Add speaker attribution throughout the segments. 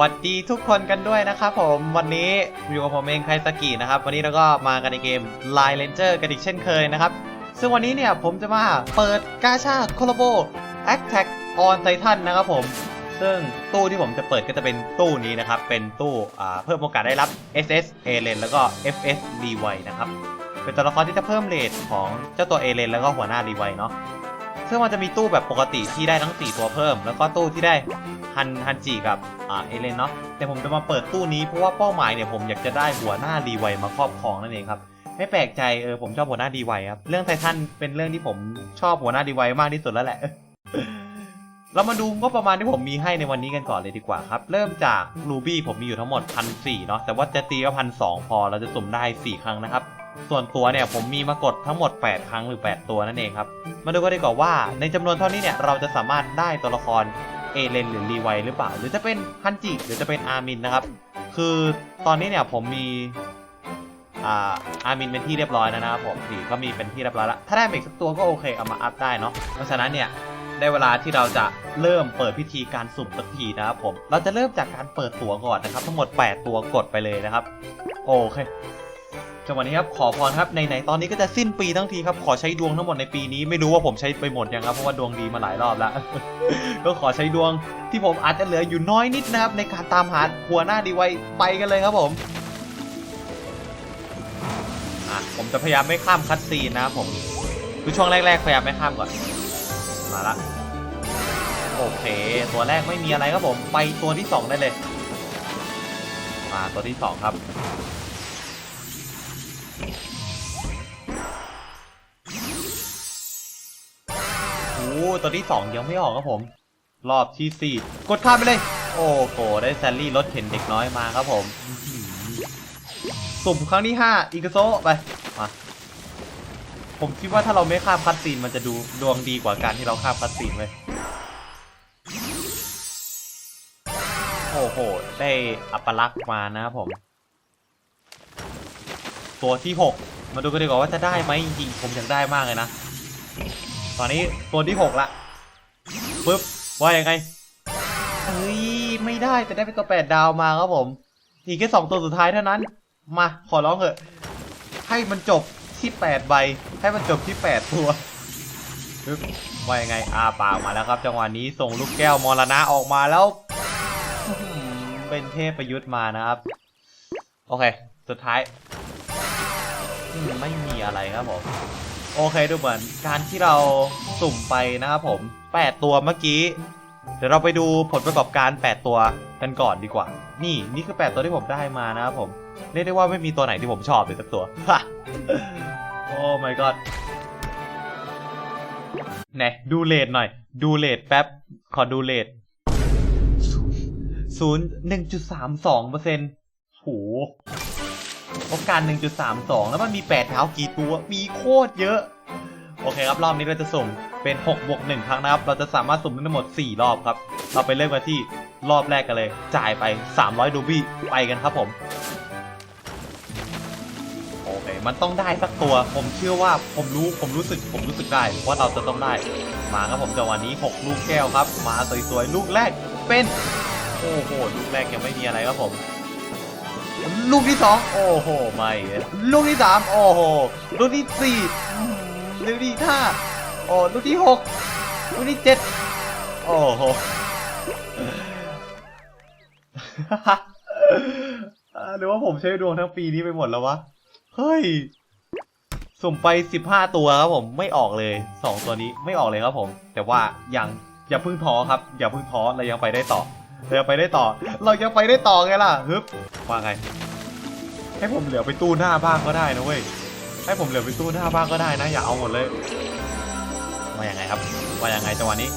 Speaker 1: วัสดีทุกคนกันด้วยนะครับผมวันนี้อยู่กับผมเองไคสกินะครับ วันนี้เราก็มากันในเกม Line Ranger กันอีกเช่นเคยนะครับ ซึ่งวันนี้เนี่ยผมจะมาเปิดกาชาโคลโบ Attack on Titan นะครับผม ซึ่งตู้ที่ผมจะเปิดก็จะเป็นตู้นี้นะครับ เป็นตู้เพิ่มโอกาสได้รับ SS a l e n แล้วก็ FS d y นะครับ เป็นตัวละครที่จะเพิ่มเรทของเจ้าตัวเอเลนแล้วก็หัวหน้ารีไวเนาะ ซึ่งมันจะมีตู้แบบปกติที่ได้ทั้ง 4 ตัวเพิ่ม แล้วก็ตู้ที่ได้ฮันฮันจิกับอ่าเอเลนเนาะแต่ผมจะมาเปิดตู้นี้เพราะว่าเป้าหมายเนี่ยผมอยากจะได้หัวหน้ารีไวมาครอบครองนั่นเองครับไม่แปลกใจเออผมชอบหัวหน้าดีไวครับเรื่องไททันเป็นเรื่องที่ผมชอบหัวหน้าดีไวมากที่สุดแล้วแหละเรามาดูงบประมาณที่ผมมีให้ในวันนี้กันก่อนเลยดีกว่าครับ เริ่มจากรูบี้ผมมีอยู่ทั้งหมดพันสี่เนาะแต่ว่าจะตีก็พันสองพอเราจะสุ่มได้ 4 ครั้งนะครับ ส่วนตัวเนี่ยผมมีมากดทั้งหมด 8 ครั้งหรือ 8 ตัวนั่นเองครับ มาดูกันดีกว่าว่า ในจำนวนเท่านี้เนี่ยเราจะสามารถได้ตัวละครเอเลนหรือรีไวหรือเปล่า หรือจะเป็นฮันจิหรือจะเป็นอาร์มินนะครับ คือตอนนี้เนี่ยผมมีอาอาร์มินเป็นที่เรียบร้อยแล้วนะครับผมสีก็มีเป็นที่เรียบร้อยแล้วถ้าได้มอีกสักตัวก็โอเคเอามาอัพได้เนาะเพราะฉะนั้นเนี่ยได้เวลาที่เราจะเริ่มเปิดพิธีการสุ่มสักทีนะครับผม เราจะเริ่มจากการเปิดตัวก่อนนะครับ ทั้งหมด 8 ตัวกดไปเลยนะครับ โอเค จังหวะนี้ครับขอพรครับในไหนตอนนี้ก็จะสิ้นปีทั้งทีครับขอใช้ดวงทั้งหมดในปีนี้ไม่รู้ว่าผมใช้ไปหมดยังครับเพราะว่าดวงดีมาหลายรอบแล้ว ก็ขอใช้ดวงที่ผมอาจจะเหลืออยู่น้อยนิดนะครับในการตามหาหัวหน้าดีไวไปกันเลยครับผมอะผมจะพยายามไม่ข้ามคัดซีนนะครับผมคือช่วงแรกๆพยายามไม่ข้ามก่อนมาละโอเค ตัวแรกไม่มีอะไรครับผมไปตัวที่ 2 ได้เลย มาตัวที่ 2 ครับ โอ้ตัวที่2ยังไม่ออกครับผม รอบที่4กดข้ามไปเลย โอ้โห ได้แซลลี่รถเข็นเด็กน้อยมาครับผม สุ่มครั้งที่ห้าอีกโซไป มา ผมคิดว่าถ้าเราไม่ข้ามคัดซีนมันจะดูดวงดีกว่าการที่เราข้ามคัดซีนเลยโอ้โห ได้อัปลักษ์มานะครับผม ตัวที่หกมาดูกันดีกว่าว่าจะได้ไหมจริงๆผมอยากได้มากเลยนะ ตอนนี้ตัวที่หกละปึ๊บว่ายังไงเฮ้ยไม่ได้แต่ได้เป็นตัวแปดดาวมาครับผม อีกแค่สองตัวสุดท้ายเท่านั้น มาขอร้องเถอะ ให้มันจบที่แปดใบ ให้มันจบที่แปดตัวปึ๊บว่ายังไงอาปากมาแล้วครับ จังหวะนี้ส่งลูกแก้วมรณะออกมาแล้วเป็นเทพประยุทธ์มานะครับ โอเค สุดท้าย ไม่มีอะไรครับผม โอเคดูเหมือนการที่เราสุ่มไปนะครับผม 8 ตัวเมื่อกี้ เดี๋ยวเราไปดูผลประกอบการ 8 ตัวกันก่อนดีกว่า นี่นี่คือ 8 ตัวที่ผมได้มานะครับผม เรียกได้ว่าไม่มีตัวไหนที่ผมชอบเลยสักตัว โอ้ my god ไหนดูเลทหน่อย ดูเลทแป๊บ ขอดูเลทศูนย์หนึ่งจุดสามสองเปอร์เซ็นต์โห โอกาสหนึ่งจุดสามสองแล้วมันมีแปดเท้ากี่ตัว มีโคตรเยอะ โอเคครับ รอบนี้เราจะสุ่มเป็น 6 บวก 1 ครั้งนะครับ เราจะสามารถสุ่มได้ทั้งหมด 4 รอบครับ เราไปเริ่มกันที่รอบแรกกันเลย จ่ายไป 300 ดูบี้ ไปกันครับผม โอเค มันต้องได้สักตัว ผมเชื่อว่าผมรู้ ผมรู้สึก ผมรู้สึกได้ว่าเราจะต้องได้ มาครับผมจังหวะนี้ 6 ลูกแก้วครับ มาสวยๆ ลูกแรกเป็น โอ้โห ลูกแรกยังไม่มีอะไรครับผม ลูกที่สองโอ้โหไม่ลูกที่สามโอ้โหลูกที่สี่อื้อหือลูกที่ห้าโอ้ลูกที่หกลูกที่เจ็ดโอ้โหอ่าหรือว่าผมใช้ดวงทั้งปีนี้ไปหมดแล้ววะ เฮ้ย สุ่มไป 15 ตัวครับผมไม่ออกเลย 2 ตัวนี้ไม่ออกเลยครับผม แต่ว่ายังอย่าเพิ่งท้อครับ อย่าเพิ่งท้อเรายังไปได้ต่อ เรายังไปได้ต่อ เรายังไปได้ต่อไงล่ะฮึบว่าไง ให้ผมเหลือไปตู้หน้าบ้างก็ได้นะเว้ย ให้ผมเหลือไปตู้หน้าบ้างก็ได้นะ อย่าเอาหมดเลยว่ายังไงครับ ว่ายังไงจังหวะนี้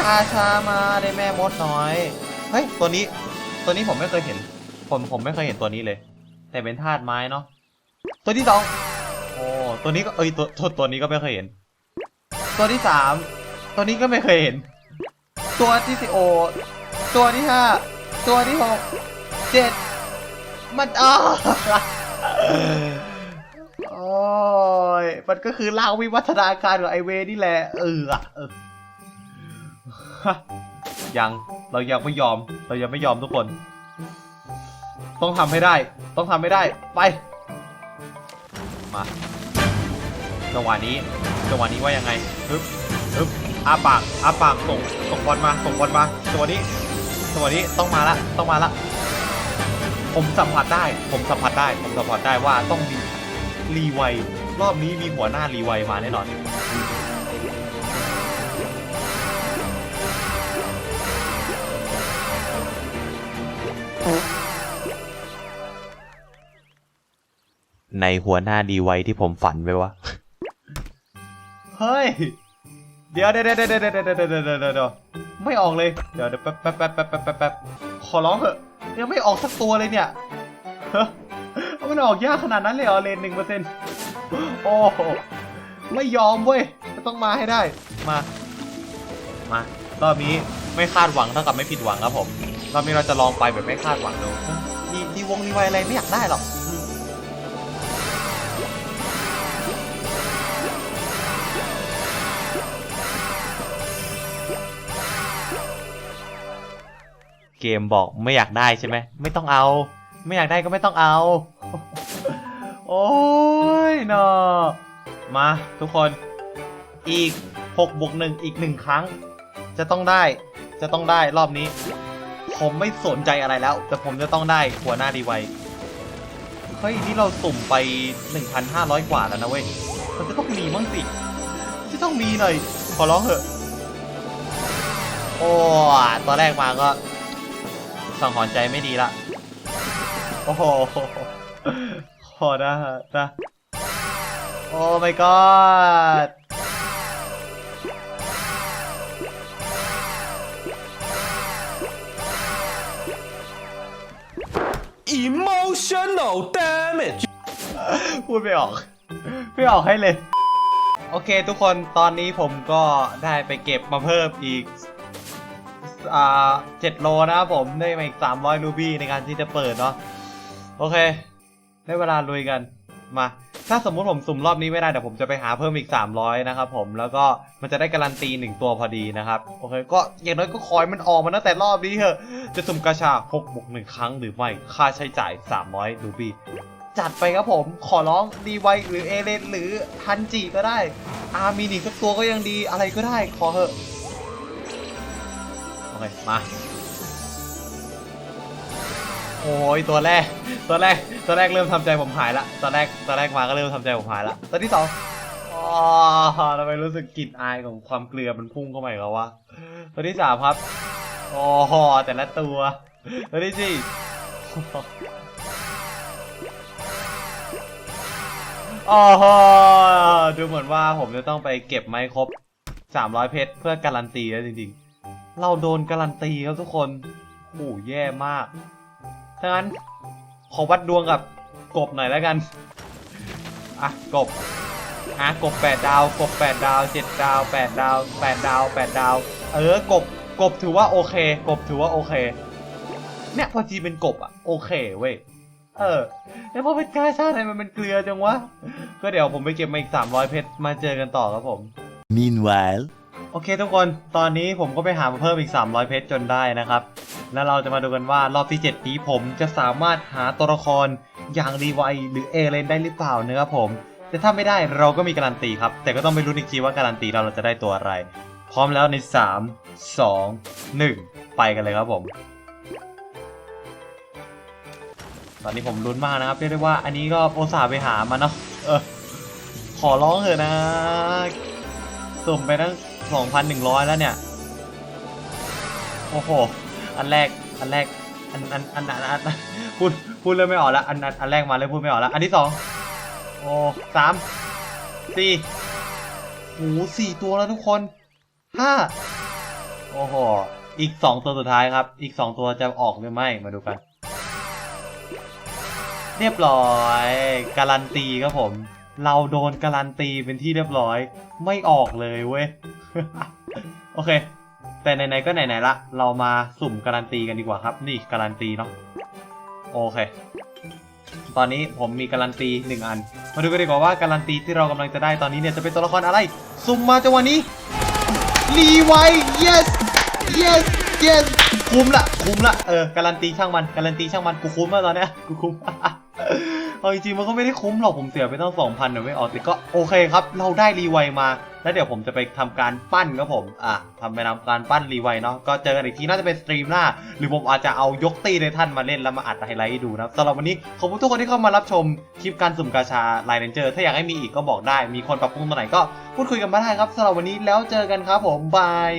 Speaker 1: กาชามาได้แม่มดน้อย เฮ้ยตัวนี้ ตัวนี้ผมไม่เคยเห็น ผมผมไม่เคยเห็นตัวนี้เลย แต่เป็นธาตุไม้เนาะ ตัวที่สองโอ้ตัวนี้ก็เอ้ยตัวตัวตัวนี้ก็ไม่เคยเห็น ตัวที่สามตัวนี้ก็ไม่เคยเห็น ตัวที่สี่โอ ตัวที่ห้าตัวที่หกเจ็ดมันอ้าวโอ้ยมันก็คือร่างวิวัฒนาการของไอเวนี่แหละ เอออะเออยัง เรายังไม่ยอม เรายังไม่ยอมทุกคน ต้องทำให้ได้ ต้องทำให้ได้ ไป มา จังหวะนี้จังหวะนี้ว่ายังไงฮึบฮึบอาปากอาปากส่งส่งบอลมาส่งบอลมาจังหวะนี้จังหวะนี้ต้องมาละต้องมาละผมสัมผัสได้ ผมสัมผัสได้ ผมสัมผัสได้ว่าต้องมีรีไวล์รอบนี้มีหัวหน้ารีไวล์มาแน่นอนในหัวหน้าดีไวที่ผมฝันไว้วะ เฮ้ย เดี๋ยวเดี๋ยวเดี๋ยวเดี๋ยวเดี๋ยวเดี๋ยวเดี๋ยวไม่ออกเลย เดี๋ยวเดี๋ยวแป๊บแป๊บแป๊บแป๊บแป๊บปขอร้องเถอะยังไม่ออกสักตัวเลยเนี่ยเฮ้ยมันออกยากขนาดนั้นเลยเหรอเลนหนึ่งเปอร์เซ็นต์โอ้ไม่ยอมเว้ยต้องมาให้ได้ มา มารอบนี้ไม่คาดหวังเท่ากับไม่ผิดหวังครับผมรอบนี้เราจะลองไปแบบไม่คาดหวังดูดีดีวงดีไวอะไรไม่อยากได้หรอก เกมบอกไม่อยากได้ใช่ไหมไม่ต้องเอา ไม่อยากได้ก็ไม่ต้องเอา โอ้ยเนอะมาทุกคนอีก6บวกหนึ่งอีกหนึ่งครั้ง จะต้องได้จะต้องได้รอบนี้ ผมไม่สนใจอะไรแล้ว แต่ผมจะต้องได้หัวหน้าดีไวเฮ้ยนี่เราสุ่มไป 1,500 กว่าแล้วนะเว้ยมันจะต้องมีมั้งสิจะต้องมีหน่อยขอร้องเถอะโอ้ตอนแรกมาก็ สังหรณ์ใจไม่ดีละ โอ้โหขอนะนะโอ้ my god
Speaker 2: emotional damage
Speaker 1: พูดไม่ออก ไม่ออกให้เลย โอเคทุกคนตอนนี้ผมก็ได้ไปเก็บมาเพิ่มอีก อ่าเจ็ดโลนะครับผมได้มาอีก300รูบี้ในการที่จะเปิดเนาะโอเค ได้เวลาลุยกันมา ถ้าสมมุติผมสุ่มรอบนี้ไม่ได้เดี๋ยวผมจะไปหาเพิ่มอีก 300 นะครับผมแล้วก็มันจะได้การันตี 1 ตัวพอดีนะครับ โอเค ก็อย่างน้อยก็คอยมันออกมาตั้งแต่รอบนี้เถอะ จะสุ่มกาชา6บวก1ครั้งหรือไม่ ค่าใช้จ่าย 300รูบี้จัดไปครับผมขอร้องดีไวหรือเอเลนหรือฮันจิก็ได้ อามีนิสักตัวก็ยังดีอะไรก็ได้ขอเถอะ โอเคมา โอ้ยตัวแรก ตัวแรก ตัวแรกเริ่มทำใจผมหายละตอนแรกตอนแรกมาก็เริ่มทำใจผมหายละ ตัวที่สองอ๋อทำไมรู้สึกกลิ่นอายของความเกลือมันพุ่งเข้ามาอีกแล้ววะ ตัวที่สามครับโอ้โหแต่ละตัว ตัวที่สี่โอ้โหดูเหมือนว่าผมจะต้องไปเก็บไม้ครบ 300 เพชรเพื่อการันตีแล้วจริงๆ เราโดนการันตีครับทุกคนโอ้แย่มากถ้างั้นขอวัดดวงกับกบหน่อยแล้วกัน อะกบอะกบ 8 ดาว กบ 8 ดาว 7 ดาว 8 ดาว 8 ดาว 8 ดาว เออกบ กบถือว่าโอเค กบถือว่าโอเค เนี่ยพอจีเป็นกบอะโอเคเว้ย เออ แล้วพอเป็นกาชาติทำไมมันเป็นเกลือจังวะ ก็เดี๋ยวผมไปเก็บมาอีก 300 เพชร มาเจอกันต่อครับผม
Speaker 2: meanwhile
Speaker 1: โอเคทุกคนตอนนี้ผมก็ไปหามาเพิ่มอีก 300 เพชรจนได้นะครับ แล้วเราจะมาดูกันว่ารอบที่ 7 นี้ผมจะสามารถหาตัวละครอย่างรีไวหรือเอเลนได้หรือเปล่านะครับผม แต่ถ้าไม่ได้เราก็มีการันตีครับ แต่ก็ต้องไปรู้นอีกทีว่าการันตีเราเราจะได้ตัวอะไร พร้อมแล้วใน 3 2 1 ไปกันเลยครับผม ตอนนี้ผมลุ้นมากนะครับเรียกได้ว่าอันนี้ก็โอสาไปหามาเนาะขอร้องเถอะนะสุ่มไปตั้ง 2,100 แล้วเนี่ย โอ้โห อันแรก อันแรก อัน อัน อัน อันอันพูด พูดเริ่มไม่ออกแล้วอันอัน อันแรกมาเลยพูดไม่ออกแล้ว อันที่สอง โอ้สาม สี่โอ้โหสี่ตัวแล้วทุกคน ห้า โอ้โห อีกสองตัวสุดท้ายครับ อีกสองตัวจะออกหรือไม่ มาดูกัน เรียบร้อย การันตีครับผมเราโดนการันตีเป็นที่เรียบร้อย ไม่ออกเลยเว้ย โอเค แต่ไหนๆก็ไหนๆละ เรามาสุ่มการันตีกันดีกว่าครับ นี่การันตีเนาะ โอเค ตอนนี้ผมมีการันตีหนึ่งอัน มาดูกันดีกว่าว่าการันตีที่เรากำลังจะได้ตอนนี้เนี่ยจะเป็นตัวละครอะไร สุ่มมาจังหวะนี้ รีไว yes yes yes คุ้มละ คุ้มละ เออ การันตีช่างมัน การันตีช่างมัน กูคุ้มแล้วตอนเนี้ย กูคุ้มเอาจริงๆมันก็ไม่ได้คุ้มหรอกผมเสียไปตั้งสองพันเดี๋ยวไม่ออกแต่ก็โอเคครับ เราได้รีไวมา แล้วเดี๋ยวผมจะไปทำการปั้นครับผม อะทำไปทำการปั้นรีไวเนาะ ก็เจอกันอีกทีน่าจะเป็นสตรีมหน้า หรือผมอาจจะเอายกตีในท่านมาเล่นแล้วมาอัดไฮไลท์ให้ดูนะสำหรับวันนี้ขอบคุณทุกคนที่เข้ามารับชมคลิปการสุ่มกาชาไลน์เรนเจอร์ถ้าอยากให้มีอีกก็บอกได้ มีคนปรับปรุงตัวไหนก็พูดคุยกันมาได้ครับสำหรับวันนี้แล้วเจอกันครับผมบาย